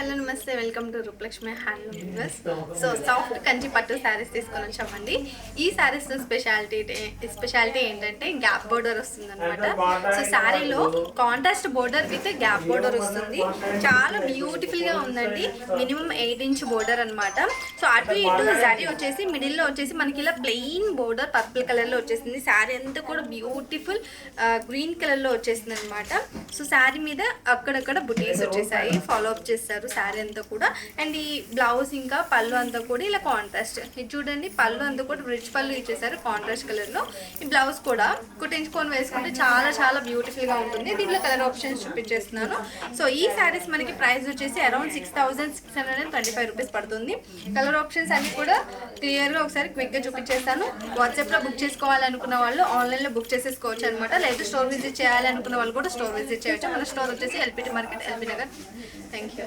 Hello నమస్తే welcome to Roopalakshmi handloom business so soft Kanchi పట్టు శారీస్ తీసుకొని వచ్చామండి. ఈ శారీస్ స్పెషాలిటీ స్పెషాలిటీ ఏంటంటే గ్యాప్ బోర్డర్ వస్తుంది అనమాట సో శారీలో contrast border with gap border వస్తుంది. చాలా బ్యూటిఫుల్గా ఉందండి. మినిమం ఎయిట్ ఇంచ్ బోర్డర్ అన్నమాట. సో అటు ఇటు శారీ వచ్చేసి మిడిల్లో వచ్చేసి మనకి ఇలా ప్లెయిన్ బోర్డర్ పర్పుల్ కలర్లో వచ్చేసింది. శారీ అంతా కూడా బ్యూటిఫుల్ గ్రీన్ కలర్లో వచ్చేసింది అనమాట సో శారీ మీద అక్కడక్కడ బుటీస్ వచ్చేసాయి. ఫాలో అప్ చేస్తారు. శారీ అంతా కూడా. అండ్ ఈ బ్లౌజ్ ఇంకా పళ్ళు అంతా కూడా ఇలా కాంట్రాస్ట్ ఇది చూడండి పళ్ళు అంతా కూడా బ్రిడ్జ్ పళ్ళు ఇచ్చేసారు కాంట్రాస్ట్ కలర్లో ఈ బ్లౌజ్ కూడా కుట్టించుకొని వేసుకుంటే చాలా చాలా బ్యూటిఫుల్గా ఉంటుంది. దీంట్లో కలర్ ఆప్షన్స్ చూపించేస్తున్నాను. సో ఈ శారీస్ మనకి ప్రైస్ వచ్చేసి around six thousand six hundred and twenty five rupees పడుతుంది. కలర్ ఆప్షన్స్ అన్ని కూడా క్లియర్గా ఒకసారి క్విక్గా చూపించేస్తాను. వాట్సాప్లో బుక్ చేసుకోవాలనుకున్న వాళ్ళు ఆన్లైన్లో బుక్ చేసేసుకోవచ్చు అనమాట లేదా స్టోర్ విజిట్ చేయాలనుకున్న వాళ్ళు కూడా స్టోర్ విజిట్ చేయొచ్చు. మన స్టోర్ వచ్చేసి LPT market LB Nagar thank you